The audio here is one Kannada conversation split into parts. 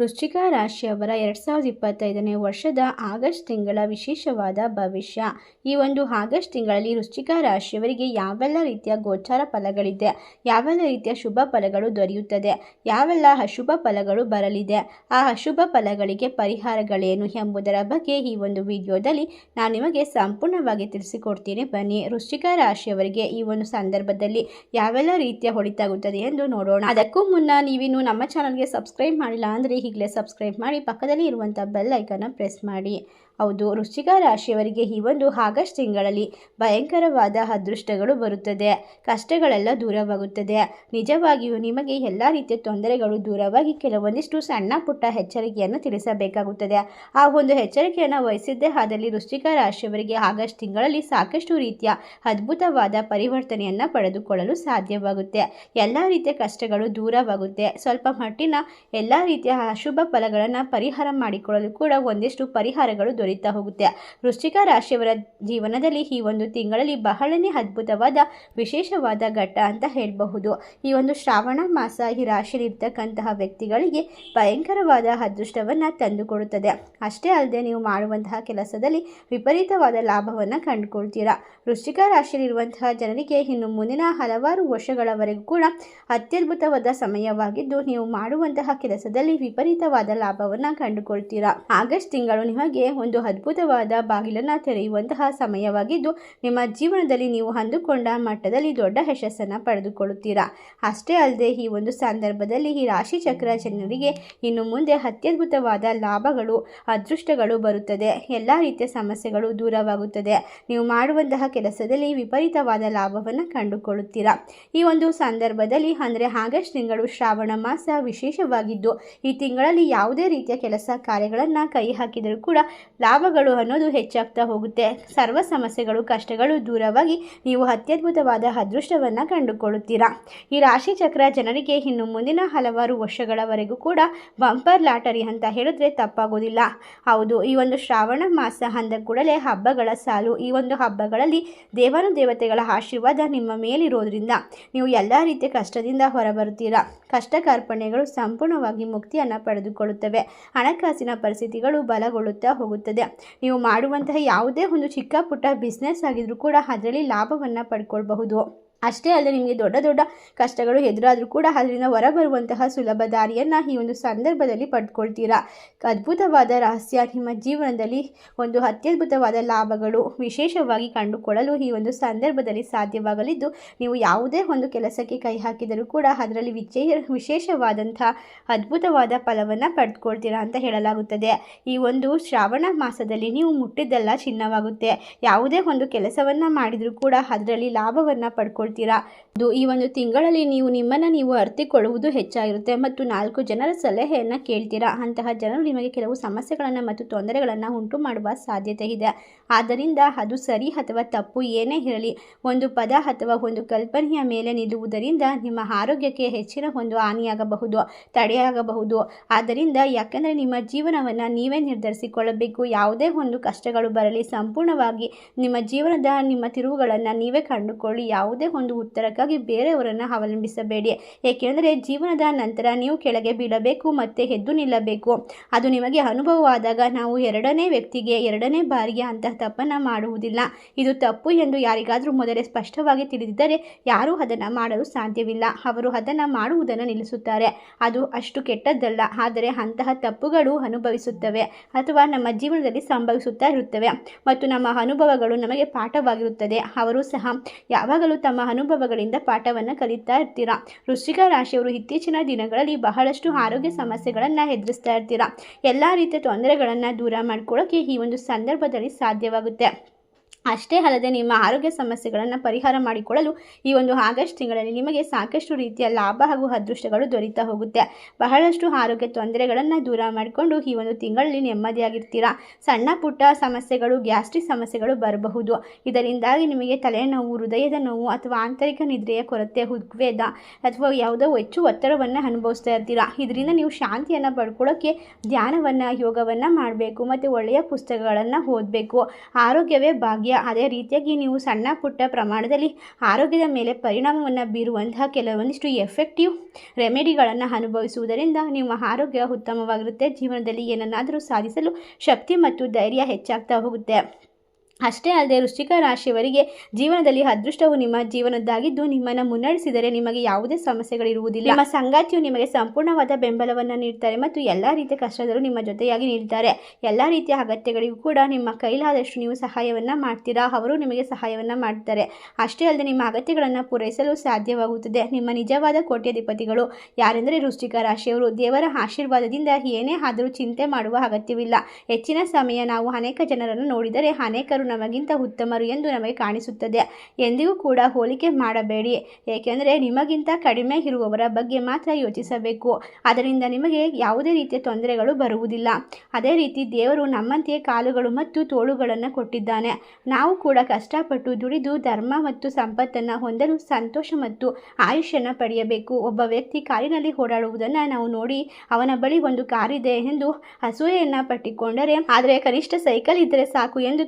ವೃಶ್ಚಿಕ ರಾಶಿಯವರ ಎರಡು ಸಾವಿರದ ಇಪ್ಪತ್ತೈದನೇ ವರ್ಷದ ಆಗಸ್ಟ್ ತಿಂಗಳ ವಿಶೇಷವಾದ ಭವಿಷ್ಯ. ಈ ಒಂದು ಆಗಸ್ಟ್ ತಿಂಗಳಲ್ಲಿ ವೃಶ್ಚಿಕ ರಾಶಿಯವರಿಗೆ ಯಾವೆಲ್ಲ ರೀತಿಯ ಗೋಚಾರ ಫಲಗಳಿದೆ, ಯಾವೆಲ್ಲ ರೀತಿಯ ಶುಭ ಫಲಗಳು ದೊರೆಯುತ್ತದೆ, ಯಾವೆಲ್ಲ ಅಶುಭ ಫಲಗಳು ಬರಲಿದೆ, ಆ ಅಶುಭ ಫಲಗಳಿಗೆ ಪರಿಹಾರಗಳೇನು ಎಂಬುದರ ಬಗ್ಗೆ ಈ ಒಂದು ವಿಡಿಯೋದಲ್ಲಿ ನಾನು ನಿಮಗೆ ಸಂಪೂರ್ಣವಾಗಿ ತಿಳಿಸಿಕೊಡ್ತೀನಿ. ಬನ್ನಿ, ವೃಶ್ಚಿಕ ರಾಶಿಯವರಿಗೆ ಈ ಒಂದು ಸಂದರ್ಭದಲ್ಲಿ ಯಾವೆಲ್ಲ ರೀತಿಯ ಹೊಳಿತಾಗುತ್ತದೆ ಎಂದು ನೋಡೋಣ. ಅದಕ್ಕೂ ಮುನ್ನ ನೀವಿನ್ನು ನಮ್ಮ ಚಾನಲ್ಗೆ ಸಬ್ಸ್ಕ್ರೈಬ್ ಮಾಡಿಲ್ಲ ಅಂದರೆ ಈಗಲೇ ಸಬ್ಸ್ಕ್ರೈಬ್ ಮಾಡಿ ಪಕ್ಕದಲ್ಲಿ ಇರುವಂಥ ಬೆಲ್ ಐಕನ್ನ ಪ್ರೆಸ್ ಮಾಡಿ. ಹೌದು, ವೃಶ್ಚಿಕ ರಾಶಿಯವರಿಗೆ ಈ ಒಂದು ಆಗಸ್ಟ್ ತಿಂಗಳಲ್ಲಿ ಭಯಂಕರವಾದ ಅದೃಷ್ಟಗಳು ಬರುತ್ತದೆ. ಕಷ್ಟಗಳೆಲ್ಲ ದೂರವಾಗುತ್ತದೆ. ನಿಜವಾಗಿಯೂ ನಿಮಗೆ ಎಲ್ಲ ರೀತಿಯ ತೊಂದರೆಗಳು ದೂರವಾಗಿ ಕೆಲವೊಂದಿಷ್ಟು ಸಣ್ಣ ಪುಟ್ಟ ಎಚ್ಚರಿಕೆಯನ್ನು ತಿಳಿಸಬೇಕಾಗುತ್ತದೆ. ಆ ಒಂದು ಎಚ್ಚರಿಕೆಯನ್ನು ವಹಿಸಿದ್ದೇ ಆದಲ್ಲಿ ವೃಶ್ಚಿಕ ರಾಶಿಯವರಿಗೆ ಆಗಸ್ಟ್ ತಿಂಗಳಲ್ಲಿ ಸಾಕಷ್ಟು ರೀತಿಯ ಅದ್ಭುತವಾದ ಪರಿವರ್ತನೆಯನ್ನು ಪಡೆದುಕೊಳ್ಳಲು ಸಾಧ್ಯವಾಗುತ್ತೆ. ಎಲ್ಲ ರೀತಿಯ ಕಷ್ಟಗಳು ದೂರವಾಗುತ್ತೆ. ಸ್ವಲ್ಪ ಮಟ್ಟಿನ ಎಲ್ಲ ರೀತಿಯ ಅಶುಭ ಫಲಗಳನ್ನು ಪರಿಹಾರ ಮಾಡಿಕೊಳ್ಳಲು ಕೂಡ ಒಂದಿಷ್ಟು ಪರಿಹಾರಗಳು ದೊರೀತಾ ಹೋಗುತ್ತೆ. ವೃಶ್ಚಿಕ ರಾಶಿಯವರ ಜೀವನದಲ್ಲಿ ಈ ಒಂದು ತಿಂಗಳಲ್ಲಿ ಬಹಳನೇ ಅದ್ಭುತವಾದ, ವಿಶೇಷವಾದ ಘಟ್ಟ ಅಂತ ಹೇಳಬಹುದು. ಈ ಒಂದು ಶ್ರಾವಣ ಮಾಸ ಈ ರಾಶಿಯಲ್ಲಿರ್ತಕ್ಕಂತಹ ವ್ಯಕ್ತಿಗಳಿಗೆ ಭಯಂಕರವಾದ ಅದೃಷ್ಟವನ್ನು ತಂದುಕೊಡುತ್ತದೆ. ಅಷ್ಟೇ ಅಲ್ಲದೆ ನೀವು ಮಾಡುವಂತಹ ಕೆಲಸದಲ್ಲಿ ವಿಪರೀತವಾದ ಲಾಭವನ್ನು ಕಂಡುಕೊಳ್ತೀರಾ. ವೃಶ್ಚಿಕ ರಾಶಿಯಲ್ಲಿರುವಂತಹ ಜನರಿಗೆ ಇನ್ನು ಮುಂದಿನ ಹಲವಾರು ವರ್ಷಗಳವರೆಗೂ ಕೂಡ ಅತ್ಯದ್ಭುತವಾದ ಸಮಯವಾಗಿದ್ದು, ನೀವು ಮಾಡುವಂತಹ ಕೆಲಸದಲ್ಲಿ ವಿಪರೀತವಾದ ಲಾಭವನ್ನು ಕಂಡುಕೊಳ್ತೀರಾ. ಆಗಸ್ಟ್ ತಿಂಗಳು ನಿಮಗೆ ಒಂದು ಅದ್ಭುತವಾದ ಬಾಗಿಲನ್ನು ತೆರೆಯುವಂತಹ ಸಮಯವಾಗಿದ್ದು, ನಿಮ್ಮ ಜೀವನದಲ್ಲಿ ನೀವು ಅಂದುಕೊಂಡ ಮಟ್ಟದಲ್ಲಿ ದೊಡ್ಡ ಯಶಸ್ಸನ್ನು ಪಡೆದುಕೊಳ್ಳುತ್ತೀರಾ? ಅಷ್ಟೇ ಅಲ್ಲದೆ, ಈ ಒಂದು ಸಂದರ್ಭದಲ್ಲಿ ಈ ರಾಶಿ ಚಕ್ರ ಜನರಿಗೆ ಇನ್ನು ಮುಂದೆ ಅತ್ಯದ್ಭುತವಾದ ಲಾಭಗಳು, ಅದೃಷ್ಟಗಳು ಬರುತ್ತದೆ. ಎಲ್ಲ ರೀತಿಯ ಸಮಸ್ಯೆಗಳು ದೂರವಾಗುತ್ತದೆ. ನೀವು ಮಾಡುವಂತಹ ಕೆಲಸದಲ್ಲಿ ವಿಪರೀತವಾದ ಲಾಭವನ್ನು ಕಂಡುಕೊಳ್ಳುತ್ತೀರಾ? ಈ ಒಂದು ಸಂದರ್ಭದಲ್ಲಿ ಅಂದರೆ ಆಗಸ್ಟ್ ತಿಂಗಳು ಶ್ರಾವಣ ಮಾಸ ವಿಶೇಷವಾಗಿದ್ದು, ಈ ತಿಂಗಳಲ್ಲಿ ಯಾವುದೇ ರೀತಿಯ ಕೆಲಸ ಕಾರ್ಯಗಳನ್ನು ಕೈ ಹಾಕಿದರೂ ಕೂಡ ಲಾಭಗಳು ಅನ್ನೋದು ಹೆಚ್ಚಾಗ್ತಾ ಹೋಗುತ್ತೆ. ಸರ್ವ ಸಮಸ್ಯೆಗಳು, ಕಷ್ಟಗಳು ದೂರವಾಗಿ ನೀವು ಅತ್ಯದ್ಭುತವಾದ ಅದೃಷ್ಟವನ್ನು ಕಂಡುಕೊಳ್ಳುತ್ತೀರಾ. ಈ ರಾಶಿ ಚಕ್ರ ಜನರಿಗೆ ಇನ್ನು ಮುಂದಿನ ಹಲವಾರು ವರ್ಷಗಳವರೆಗೂ ಕೂಡ ಬಂಪರ್ ಲಾಟರಿ ಅಂತ ಹೇಳಿದ್ರೆ ತಪ್ಪಾಗೋದಿಲ್ಲ. ಹೌದು, ಈ ಒಂದು ಶ್ರಾವಣ ಮಾಸ ಅಂದ ಕೂಡಲೇ ಹಬ್ಬಗಳ ಸಾಲು. ಈ ಒಂದು ಹಬ್ಬಗಳಲ್ಲಿ ದೇವಾನು ದೇವತೆಗಳ ಆಶೀರ್ವಾದ ನಿಮ್ಮ ಮೇಲಿರೋದ್ರಿಂದ ನೀವು ಎಲ್ಲ ರೀತಿಯ ಕಷ್ಟದಿಂದ ಹೊರಬರುತ್ತೀರಾ. ಕಷ್ಟ ಕಾರ್ಪಣ್ಯಗಳು ಸಂಪೂರ್ಣವಾಗಿ ಮುಕ್ತಿಯನ್ನು ಪಡೆದುಕೊಳ್ಳುತ್ತವೆ. ಹಣಕಾಸಿನ ಪರಿಸ್ಥಿತಿಗಳು ಬಲಗೊಳ್ಳುತ್ತಾ ಹೋಗುತ್ತದೆ ನೀವು ಮಾಡುವಂತಹ ಯಾವುದೇ ಒಂದು ಚಿಕ್ಕ ಪುಟ್ಟ ಬಿಸ್ನೆಸ್ ಆಗಿದ್ರೂ ಕೂಡ ಅದರಲ್ಲಿ ಲಾಭವನ್ನು ಪಡ್ಕೊಳ್ಬಹುದು. ಅಷ್ಟೇ ಅಲ್ಲದೆ ನಿಮಗೆ ದೊಡ್ಡ ದೊಡ್ಡ ಕಷ್ಟಗಳು ಎದುರಾದರೂ ಕೂಡ ಅದರಿಂದ ಹೊರಬರುವಂತಹ ಸುಲಭ ದಾರಿಯನ್ನು ಈ ಒಂದು ಸಂದರ್ಭದಲ್ಲಿ ಪಡ್ಕೊಳ್ತೀರಾ? ಅದ್ಭುತವಾದ ರಹಸ್ಯ. ನಿಮ್ಮ ಜೀವನದಲ್ಲಿ ಒಂದು ಅತ್ಯದ್ಭುತವಾದ ಲಾಭಗಳು ವಿಶೇಷವಾಗಿ ಕಂಡುಕೊಳ್ಳಲು ಈ ಒಂದು ಸಂದರ್ಭದಲ್ಲಿ ಸಾಧ್ಯವಾಗಲಿದ್ದು, ನೀವು ಯಾವುದೇ ಒಂದು ಕೆಲಸಕ್ಕೆ ಕೈ ಹಾಕಿದರೂ ಕೂಡ ಅದರಲ್ಲಿ ವಿಜಯ ವಿಶೇಷವಾದಂಥ ಅದ್ಭುತವಾದ ಫಲವನ್ನು ಪಡ್ಕೊಳ್ತೀರಾ ಅಂತ ಹೇಳಲಾಗುತ್ತದೆ. ಈ ಒಂದು ಶ್ರಾವಣ ಮಾಸದಲ್ಲಿ ನೀವು ಮುಟ್ಟಿದ್ದೆಲ್ಲ ಚಿನ್ನವಾಗುತ್ತೆ. ಯಾವುದೇ ಒಂದು ಕೆಲಸವನ್ನು ಮಾಡಿದರೂ ಕೂಡ ಅದರಲ್ಲಿ ಲಾಭವನ್ನು ಪಡ್ಕೊಳ್ತೀರಾ? ಅದು ಈ ಒಂದು ತಿಂಗಳಲ್ಲಿ ನೀವು ನಿಮ್ಮನ್ನು ನೀವು ಅರ್ಥಿಕೊಳ್ಳುವುದು ಹೆಚ್ಚಾಗಿರುತ್ತೆ ಮತ್ತು ನಾಲ್ಕು ಜನರ ಸಲಹೆಯನ್ನು ಕೇಳ್ತೀರಾ? ಅಂತಹ ಜನರು ನಿಮಗೆ ಕೆಲವು ಸಮಸ್ಯೆಗಳನ್ನು ಮತ್ತು ತೊಂದರೆಗಳನ್ನು ಉಂಟು ಮಾಡುವ ಸಾಧ್ಯತೆ ಇದೆ. ಆದ್ದರಿಂದ ಅದು ಸರಿ ಅಥವಾ ತಪ್ಪು ಏನೇ ಇರಲಿ, ಒಂದು ಪದ ಅಥವಾ ಒಂದು ಕಲ್ಪನೆಯ ಮೇಲೆ ನಿಲ್ಲುವುದರಿಂದ ನಿಮ್ಮ ಆರೋಗ್ಯಕ್ಕೆ ಹೆಚ್ಚಿನ ಒಂದು ಹಾನಿಯಾಗಬಹುದು, ತಡೆಯಾಗಬಹುದು. ಆದ್ದರಿಂದ ಯಾಕೆಂದರೆ ನಿಮ್ಮ ಜೀವನವನ್ನು ನೀವೇ ನಿರ್ಧರಿಸಿಕೊಳ್ಳಬೇಕು. ಯಾವುದೇ ಒಂದು ಕಷ್ಟಗಳು ಬರಲಿ, ಸಂಪೂರ್ಣವಾಗಿ ನಿಮ್ಮ ಜೀವನದ ನಿಮ್ಮ ತಿರುವುಗಳನ್ನು ನೀವೇ ಕಂಡುಕೊಳ್ಳಿ. ಯಾವುದೇ ಒಂದು ಉತ್ತರಕ್ಕಾಗಿ ಬೇರೆಯವರನ್ನು ಅವಲಂಬಿಸಬೇಡಿ. ಏಕೆಂದರೆ ಜೀವನದ ನಂತರ ನೀವು ಕೆಳಗೆ ಬೀಳಬೇಕು ಮತ್ತು ಎದ್ದು ನಿಲ್ಲಬೇಕು. ಅದು ನಿಮಗೆ ಅನುಭವವಾದಾಗ ನಾವು ಎರಡನೇ ವ್ಯಕ್ತಿಗೆ ಎರಡನೇ ಬಾರಿಗೆ ಅಂತಹ ತಪ್ಪನ್ನು ಮಾಡುವುದಿಲ್ಲ. ಇದು ತಪ್ಪು ಎಂದು ಯಾರಿಗಾದರೂ ಮೊದಲೇ ಸ್ಪಷ್ಟವಾಗಿ ತಿಳಿದಿದ್ದರೆ ಯಾರೂ ಅದನ್ನು ಮಾಡಲು ಸಾಧ್ಯವಿಲ್ಲ. ಅವರು ಅದನ್ನು ಮಾಡುವುದನ್ನು ನಿಲ್ಲಿಸುತ್ತಾರೆ. ಅದು ಅಷ್ಟು ಕೆಟ್ಟದ್ದಲ್ಲ. ಆದರೆ ಅಂತಹ ತಪ್ಪುಗಳು ಅನುಭವಿಸುತ್ತವೆ ಅಥವಾ ನಮ್ಮ ಜೀವನದಲ್ಲಿ ಸಂಭವಿಸುತ್ತಾ ಇರುತ್ತವೆ. ಮತ್ತು ನಮ್ಮ ಅನುಭವಗಳು ನಮಗೆ ಪಾಠವಾಗಿರುತ್ತದೆ. ಅವರು ಸಹ ಯಾವಾಗಲೂ ತಮ್ಮ ಅನುಭವಗಳಿಂದ ಪಾಠವನ್ನು ಕಲಿತಾ ಇರ್ತೀರಾ? ವೃಶ್ಚಿಕ ರಾಶಿಯವರು ಇತ್ತೀಚಿನ ದಿನಗಳಲ್ಲಿ ಬಹಳಷ್ಟು ಆರೋಗ್ಯ ಸಮಸ್ಯೆಗಳನ್ನು ಎದುರಿಸ್ತಾ ಇರ್ತೀರಾ? ಎಲ್ಲ ರೀತಿಯ ತೊಂದರೆಗಳನ್ನು ದೂರ ಮಾಡ್ಕೊಳ್ಳೋಕ್ಕೆ ಈ ಒಂದು ಸಂದರ್ಭದಲ್ಲಿ ಸಾಧ್ಯವಾಗುತ್ತೆ. ಅಷ್ಟೇ ಅಲ್ಲದೆ ನಿಮ್ಮ ಆರೋಗ್ಯ ಸಮಸ್ಯೆಗಳನ್ನು ಪರಿಹಾರ ಮಾಡಿಕೊಳ್ಳಲು ಈ ಒಂದು ಆಗಸ್ಟ್ ತಿಂಗಳಲ್ಲಿ ನಿಮಗೆ ಸಾಕಷ್ಟು ರೀತಿಯ ಲಾಭ ಹಾಗೂ ಅದೃಷ್ಟಗಳು ದೊರೀತಾ ಹೋಗುತ್ತೆ. ಬಹಳಷ್ಟು ಆರೋಗ್ಯ ತೊಂದರೆಗಳನ್ನು ದೂರ ಮಾಡಿಕೊಂಡು ಈ ಒಂದು ತಿಂಗಳಲ್ಲಿ ನೆಮ್ಮದಿಯಾಗಿರ್ತೀರಾ? ಸಣ್ಣ ಪುಟ್ಟ ಸಮಸ್ಯೆಗಳು, ಗ್ಯಾಸ್ಟ್ರಿಕ್ ಸಮಸ್ಯೆಗಳು ಬರಬಹುದು. ಇದರಿಂದಾಗಿ ನಿಮಗೆ ತಲೆನೋವು, ಹೃದಯದ ನೋವು ಅಥವಾ ಆಂತರಿಕ ನಿದ್ರೆಯ ಕೊರತೆ ಉದ್ವೇದ ಅಥವಾ ಯಾವುದೋ ಹೆಚ್ಚು ಒತ್ತಡವನ್ನು ಅನುಭವಿಸ್ತಾ ಇರ್ತೀರಾ? ಇದರಿಂದ ನೀವು ಶಾಂತಿಯನ್ನು ಪಡ್ಕೊಳ್ಳೋಕ್ಕೆ ಧ್ಯಾನವನ್ನು, ಯೋಗವನ್ನು ಮಾಡಬೇಕು. ಮತ್ತು ಒಳ್ಳೆಯ ಪುಸ್ತಕಗಳನ್ನು ಓದಬೇಕು. ಆರೋಗ್ಯವೇ ಭಾಗ್ಯ. ಆರೋಗ್ಯ ಅದೇ ರೀತಿಯಾಗಿ ನೀವು ಸಣ್ಣ ಪುಟ್ಟ ಪ್ರಮಾಣದಲ್ಲಿ ಆರೋಗ್ಯದ ಮೇಲೆ ಪರಿಣಾಮವನ್ನು ಬೀರುವಂತಹ ಕೆಲವೊಂದಿಷ್ಟು ಎಫೆಕ್ಟಿವ್ ರೆಮಿಡಿಗಳನ್ನು ಅನುಭವಿಸುವುದರಿಂದ ನಿಮ್ಮ ಆರೋಗ್ಯ ಉತ್ತಮವಾಗಿರುತ್ತೆ. ಜೀವನದಲ್ಲಿ ಏನನ್ನಾದರೂ ಸಾಧಿಸಲು ಶಕ್ತಿ ಮತ್ತು ಧೈರ್ಯ ಹೆಚ್ಚಾಗ್ತಾ ಹೋಗುತ್ತೆ. ಅಷ್ಟೇ ಅಲ್ಲದೆ ವೃಶ್ಚಿಕ ರಾಶಿಯವರಿಗೆ ಜೀವನದಲ್ಲಿ ಅದೃಷ್ಟವು ನಿಮ್ಮ ಜೀವನದ್ದಾಗಿದ್ದು ನಿಮ್ಮನ್ನು ಮುನ್ನಡೆಸಿದರೆ ನಿಮಗೆ ಯಾವುದೇ ಸಮಸ್ಯೆಗಳಿರುವುದಿಲ್ಲ. ನಿಮ್ಮ ಸಂಗಾತಿಯು ನಿಮಗೆ ಸಂಪೂರ್ಣವಾದ ಬೆಂಬಲವನ್ನು ನೀಡ್ತಾರೆ ಮತ್ತು ಎಲ್ಲ ರೀತಿಯ ಕಷ್ಟದಲ್ಲೂ ನಿಮ್ಮ ಜೊತೆಯಾಗಿ ನೀಡ್ತಾರೆ. ಎಲ್ಲ ರೀತಿಯ ಅಗತ್ಯಗಳಿಗೂ ಕೂಡ ನಿಮ್ಮ ಕೈಲಾದಷ್ಟು ನೀವು ಸಹಾಯವನ್ನು ಮಾಡ್ತೀರಾ? ಅವರು ನಿಮಗೆ ಸಹಾಯವನ್ನು ಮಾಡ್ತಾರೆ. ಅಷ್ಟೇ ಅಲ್ಲದೆ ನಿಮ್ಮ ಅಗತ್ಯಗಳನ್ನು ಪೂರೈಸಲು ಸಾಧ್ಯವಾಗುತ್ತದೆ. ನಿಮ್ಮ ನಿಜವಾದ ಕೋಟ್ಯಾಧಿಪತಿಗಳು ಯಾರೆಂದರೆ ವೃಶ್ಚಿಕ ರಾಶಿಯವರು. ದೇವರ ಆಶೀರ್ವಾದದಿಂದ ಏನೇ ಆದರೂ ಚಿಂತೆ ಮಾಡುವ ಅಗತ್ಯವಿಲ್ಲ. ಹೆಚ್ಚಿನ ಸಮಯ ನಾವು ಅನೇಕ ಜನರನ್ನು ನೋಡಿದರೆ ಅನೇಕರು ನಮಗಿಂತ ಉತ್ತಮರು ಎಂದು ನಮಗೆ ಕಾಣಿಸುತ್ತದೆ. ಎಂದಿಗೂ ಕೂಡ ಹೋಲಿಕೆ ಮಾಡಬೇಡಿ. ಏಕೆಂದರೆ ನಿಮಗಿಂತ ಕಡಿಮೆ ಇರುವವರ ಬಗ್ಗೆ ಮಾತ್ರ ಯೋಚಿಸಬೇಕು. ಅದರಿಂದ ನಿಮಗೆ ಯಾವುದೇ ರೀತಿಯ ತೊಂದರೆಗಳು ಬರುವುದಿಲ್ಲ. ಅದೇ ರೀತಿ ದೇವರು ನಮ್ಮಂತೆಯೇ ಕಾಲುಗಳು ಮತ್ತು ತೋಳುಗಳನ್ನು ಕೊಟ್ಟಿದ್ದಾನೆ. ನಾವು ಕೂಡ ಕಷ್ಟಪಟ್ಟು ದುಡಿದು ಧರ್ಮ ಮತ್ತು ಸಂಪತ್ತನ್ನು ಹೊಂದಲು ಸಂತೋಷ ಮತ್ತು ಆಯುಷ್ಯನ ಪಡೆಯಬೇಕು. ಒಬ್ಬ ವ್ಯಕ್ತಿ ಕಾರಿನಲ್ಲಿ ಓಡಾಡುವುದನ್ನು ನಾವು ನೋಡಿ ಅವನ ಬಳಿ ಒಂದು ಕಾರಿದೆ ಎಂದು ಅಸೂಯೆಯನ್ನು ಪಟ್ಟಿಕೊಂಡರೆ, ಆದರೆ ಕನಿಷ್ಠ ಸೈಕಲ್ ಇದ್ದರೆ ಸಾಕು ಎಂದು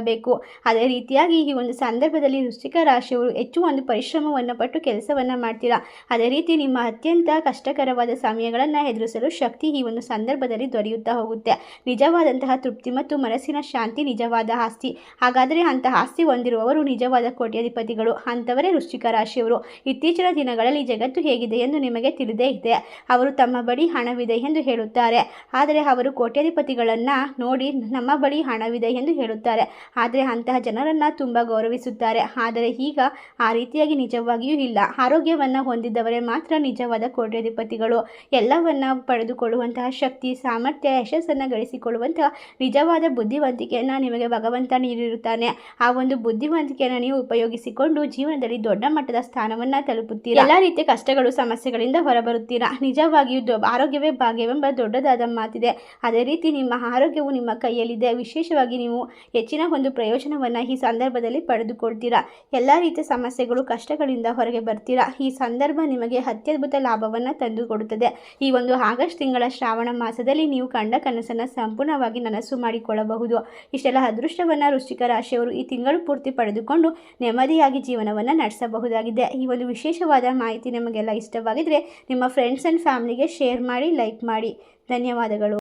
ತೃಪ್ತರಾಗಬೇಕು ಅದೇ ರೀತಿಯಾಗಿ ಈ ಒಂದು ಸಂದರ್ಭದಲ್ಲಿ ವೃಶ್ಚಿಕ ರಾಶಿಯವರು ಹೆಚ್ಚು ಒಂದು ಪರಿಶ್ರಮವನ್ನು ಪಟ್ಟು ಕೆಲಸವನ್ನು ಮಾಡ್ತೀರಾ? ಅದೇ ರೀತಿ ನಿಮ್ಮ ಅತ್ಯಂತ ಕಷ್ಟಕರವಾದ ಸಮಯಗಳನ್ನು ಎದುರಿಸಲು ಶಕ್ತಿ ಈ ಒಂದು ಸಂದರ್ಭದಲ್ಲಿ ದೊರೆಯುತ್ತಾ ಹೋಗುತ್ತೆ. ನಿಜವಾದಂತಹ ತೃಪ್ತಿ ಮತ್ತು ಮನಸ್ಸಿನ ಶಾಂತಿ ನಿಜವಾದ ಆಸ್ತಿ. ಹಾಗಾದರೆ ಅಂತಹ ಆಸ್ತಿ ಹೊಂದಿರುವವರು ನಿಜವಾದ ಕೋಟ್ಯಾಧಿಪತಿಗಳು. ಅಂಥವರೇ ವೃಶ್ಚಿಕ ರಾಶಿಯವರು. ಇತ್ತೀಚಿನ ದಿನಗಳಲ್ಲಿ ಜಗತ್ತು ಹೇಗಿದೆ ಎಂದು ನಿಮಗೆ ತಿಳಿದೇ ಇದೆ. ಅವರು ತಮ್ಮ ಬಳಿ ಹಣವಿದೆ ಎಂದು ಹೇಳುತ್ತಾರೆ. ಆದರೆ ಅವರು ಕೋಟ್ಯಾಧಿಪತಿಗಳನ್ನು ನೋಡಿ, ನಮ್ಮ ಬಳಿ ಹಣವಿದೆ ಎಂದು ಹೇಳುತ್ತಾರೆ. ಆದರೆ ಅಂತಹ ಜನರನ್ನು ತುಂಬ ಗೌರವಿಸುತ್ತಾರೆ. ಆದರೆ ಈಗ ಆ ರೀತಿಯಾಗಿ ನಿಜವಾಗಿಯೂ ಇಲ್ಲ. ಆರೋಗ್ಯವನ್ನು ಹೊಂದಿದ್ದವರೇ ಮಾತ್ರ ನಿಜವಾದ ಕೋಟ್ಯಾಧಿಪತಿಗಳು. ಎಲ್ಲವನ್ನ ಪಡೆದುಕೊಳ್ಳುವಂತಹ ಶಕ್ತಿ, ಸಾಮರ್ಥ್ಯ, ಯಶಸ್ಸನ್ನು ಗಳಿಸಿಕೊಳ್ಳುವಂತಹ ನಿಜವಾದ ಬುದ್ಧಿವಂತಿಕೆಯನ್ನು ನಿಮಗೆ ಭಗವಂತ ನೀಡಿರುತ್ತಾನೆ. ಆ ಒಂದು ಬುದ್ಧಿವಂತಿಕೆಯನ್ನು ನೀವು ಉಪಯೋಗಿಸಿಕೊಂಡು ಜೀವನದಲ್ಲಿ ದೊಡ್ಡ ಮಟ್ಟದ ಸ್ಥಾನವನ್ನು ತಲುಪುತ್ತೀರಾ? ಎಲ್ಲ ರೀತಿಯ ಕಷ್ಟಗಳು, ಸಮಸ್ಯೆಗಳಿಂದ ಹೊರಬರುತ್ತೀರಾ? ನಿಜವಾಗಿಯೂ ಆರೋಗ್ಯವೇ ಭಾಗ್ಯವೆಂಬ ದೊಡ್ಡದಾದ ಮಾತಿದೆ. ಅದೇ ರೀತಿ ನಿಮ್ಮ ಆರೋಗ್ಯವು ನಿಮ್ಮ ಕೈಯಲ್ಲಿದೆ. ವಿಶೇಷವಾಗಿ ನೀವು ಹೆಚ್ಚಿನ ಒಂದು ಪ್ರಯೋಜನವನ್ನು ಈ ಸಂದರ್ಭದಲ್ಲಿ ಪಡೆದುಕೊಳ್ತೀರಾ? ಎಲ್ಲ ರೀತಿಯ ಸಮಸ್ಯೆಗಳು, ಕಷ್ಟಗಳಿಂದ ಹೊರಗೆ ಬರ್ತೀರಾ? ಈ ಸಂದರ್ಭ ನಿಮಗೆ ಅತ್ಯದ್ಭುತ ಲಾಭವನ್ನು ತಂದುಕೊಡುತ್ತದೆ. ಈ ಒಂದು ಆಗಸ್ಟ್ ತಿಂಗಳ ಶ್ರಾವಣ ಮಾಸದಲ್ಲಿ ನೀವು ಕಂಡ ಕನಸನ್ನು ಸಂಪೂರ್ಣವಾಗಿ ನನಸು ಮಾಡಿಕೊಳ್ಳಬಹುದು. ಇಷ್ಟೆಲ್ಲ ಅದೃಷ್ಟವನ್ನು ವೃಶ್ಚಿಕ ರಾಶಿಯವರು ಈ ತಿಂಗಳು ಪೂರ್ತಿ ಪಡೆದುಕೊಂಡು ನೆಮ್ಮದಿಯಾಗಿ ಜೀವನವನ್ನು ನಡೆಸಬಹುದಾಗಿದೆ. ಈ ಒಂದು ವಿಶೇಷವಾದ ಮಾಹಿತಿ ನಿಮಗೆಲ್ಲ ಇಷ್ಟವಾಗಿದ್ದರೆ ನಿಮ್ಮ ಫ್ರೆಂಡ್ಸ್ ಆ್ಯಂಡ್ ಫ್ಯಾಮಿಲಿಗೆ ಶೇರ್ ಮಾಡಿ ಲೈಕ್ ಮಾಡಿ. ಧನ್ಯವಾದಗಳು.